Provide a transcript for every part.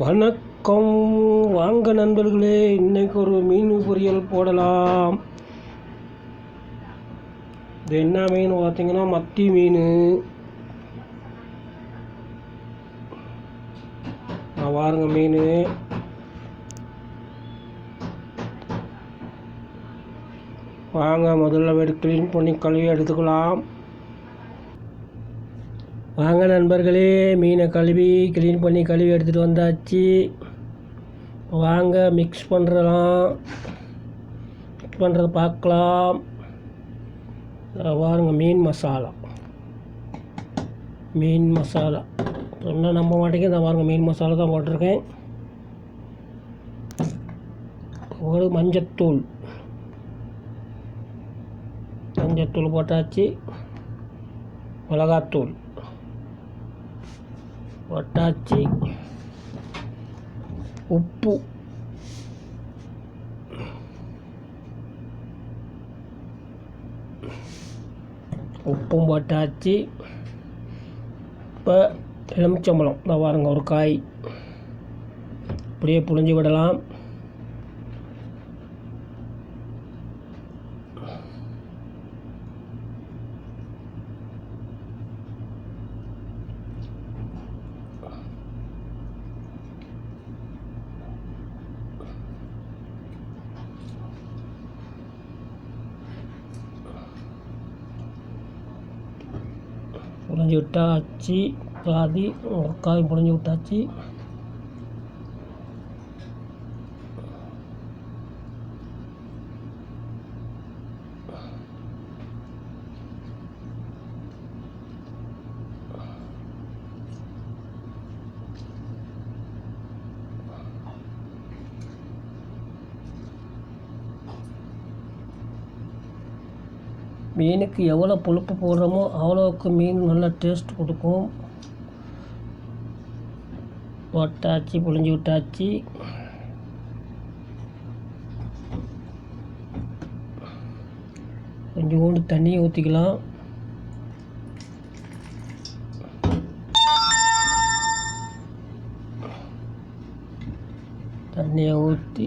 வணக்கம். வாங்க நண்பர்களே இன்னைக்கு ஒரு மீன் பொரியல் போடலாம். இது என்ன மீன் பார்த்தீங்கன்னா மத்தி மீன். நான் பாருங்க மீன். வாங்க முதல்ல வெடி க்ளீன் பண்ணி கழுவி எடுத்துக்கலாம். வாங்க நண்பர்களே மீனை கழுவி க்ளீன் பண்ணி கழுவி எடுத்துகிட்டு வந்தாச்சு. வாங்க மிக்ஸ் பண்ணுறலாம் மிக்ஸ் பண்ணுறத பார்க்கலாம். வாருங்க மீன் மசாலா. மீன் மசாலா. சொன்னால் நம்ப மாட்டேங்க இந்த வாருங்க மீன் மசாலா தான் போட்டிருக்கேன். ஒரு மஞ்சத்தூள். மஞ்சத்தூள் போட்டாச்சு. மிளகாத்தூள். போட்டாச்சு உப்பு. உப்பும் போட்டாச்சு இப்போ எலுமிச்சம்பழம். இந்த பாருங்க ஒரு காய். அப்படியே புழிஞ்சு விடலாம். புழிஞ்சு விட்டாச்சு பாதி ஒரு காய் புழிஞ்சு விட்டாச்சு மீனுக்கு எவ்வளோ புழுப்பு போடுறோமோ அவ்வளோவுக்கு மீன் நல்லா டேஸ்ட் கொடுக்கும். போட்டாச்சு புழிஞ்சு விட்டாச்சு. கொஞ்சோண்டு தண்ணியை ஊற்றிக்கலாம் தண்ணியை ஊற்றி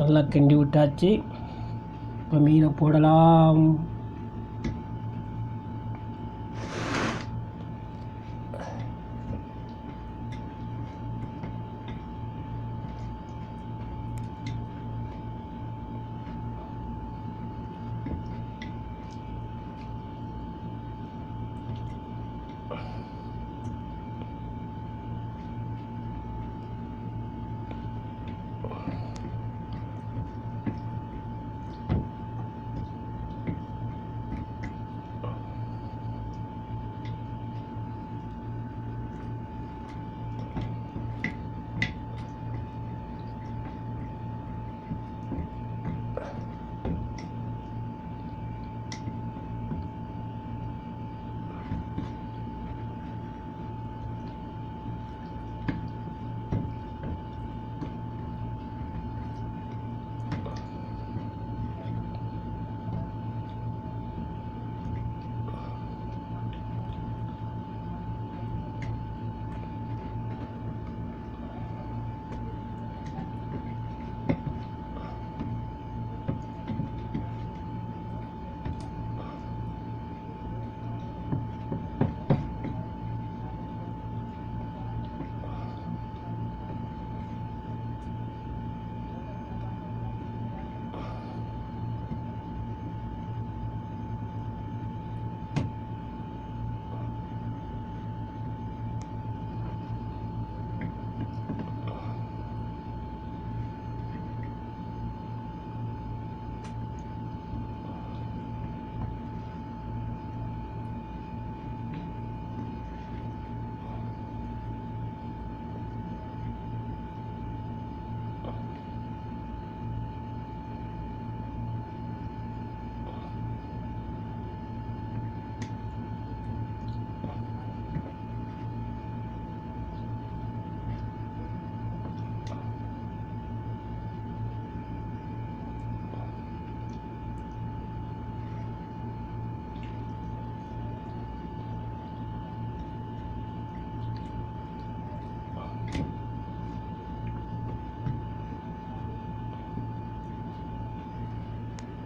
நல்லா கிண்டி விட்டாச்சு. இப்போ மீனை போடலாம்.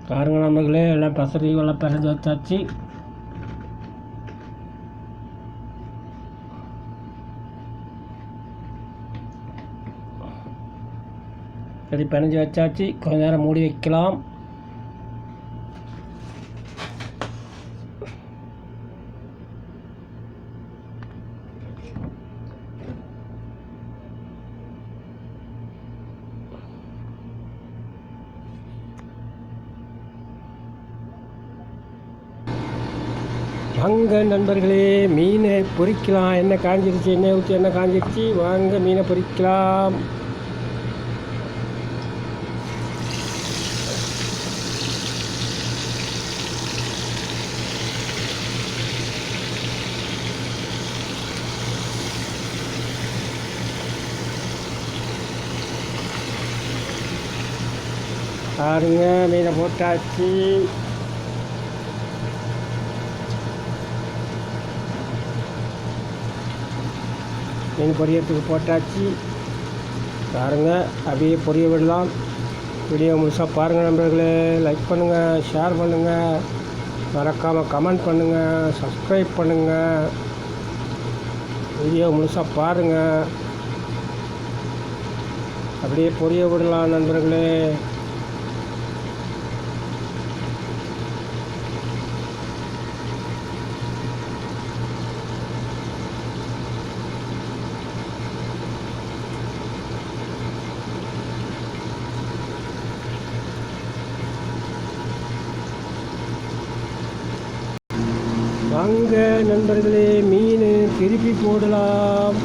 பாருங்க நம்மளே எல்லாம் பசரி எல்லாம் பிறந்து வச்சாச்சு. சரி பிணைஞ்சு வச்சாச்சு. கொஞ்ச நேரம் மூடி வைக்கலாம். வாங்க நண்பர்களே மீனை பொறிக்கலாம். என்ன காஞ்சிருச்சு? எண்ணெய் ஊற்றி என்ன காஞ்சிருச்சு? வாங்க மீனை பொறிக்கலாம். பாருங்க மீனை போட்டாச்சு. மீன் பொரியறதுக்கு போட்டாச்சு. பாருங்கள் அப்படியே பொரிய விடலாம். வீடியோ முழுசாக பாருங்கள் நண்பர்களே. லைக் பண்ணுங்கள் ஷேர் பண்ணுங்கள் மறக்காமல் கமெண்ட் பண்ணுங்கள் சப்ஸ்கிரைப் பண்ணுங்கள் வீடியோ முழுசாக பாருங்கள் அப்படியே பொரிய விடலாம் நண்பர்களே. வாங்க நண்பர்களே மீன் திருப்பி போடலாம்.